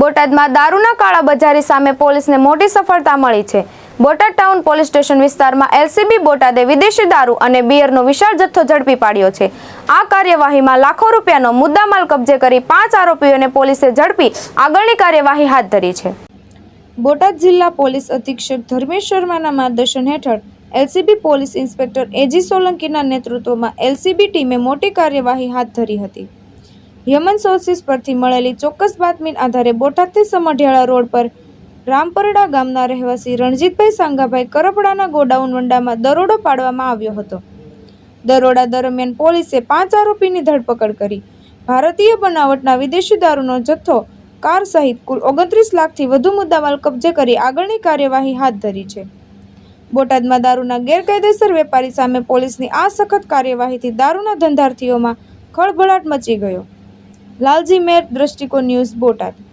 બોટાદમાં દારૂના કાળા બજારી સામે પોલીસને મોટી સફળતા મળી છે. બોટાદ ટાઉન પોલીસ સ્ટેશન વિસ્તારમાં એલસીબી બોટાદે વિદેશી દારૂ અને બિયરનો વિશાળ જથ્થો ઝડપી પાડ્યો છે. આ કાર્યવાહીમાં લાખો રૂપિયાનો મુદ્દામાલ કબજે કરી પાંચ આરોપીઓને પોલીસે ઝડપી આગળની કાર્યવાહી હાથ ધરી છે. બોટાદ જિલ્લા પોલીસ અધિક્ષક ધર્મેશ શર્માના માર્ગદર્શન હેઠળ એલસીબી પોલીસ ઇન્સ્પેક્ટર એજી સોલંકીના નેતૃત્વમાં એલસીબી ટીમે મોટી કાર્યવાહી હાથ ધરી હતી. હ્યુમન સોર્સિસ પરથી મળેલી ચોક્કસ બાતમીના આધારે બોટાદથી સમઢિયાળા રોડ પર રામપરડા ગામના રહેવાસી રણજીતભાઈ સાંગાભાઈ કરપડાના ગોડાઉન વંડામાં દરોડો પાડવામાં આવ્યો હતો. દરોડા દરમિયાન પોલીસે પાંચ આરોપીની ધરપકડ કરી. ભારતીય બનાવટના વિદેશી દારૂનો જથ્થો, કાર સહિત કુલ ઓગણત્રીસ લાખથી વધુ મુદ્દામાલ કબજે કરી આગળની કાર્યવાહી હાથ ધરી છે. બોટાદમાં દારૂના ગેરકાયદેસર વેપારી સામે પોલીસની આ સખત કાર્યવાહીથી દારૂના ધંધાર્થીઓમાં ખળભળાટ મચી ગયો. લાલજી મેર દ્રષ્ટિકોણ ન્યૂઝ બોટાદ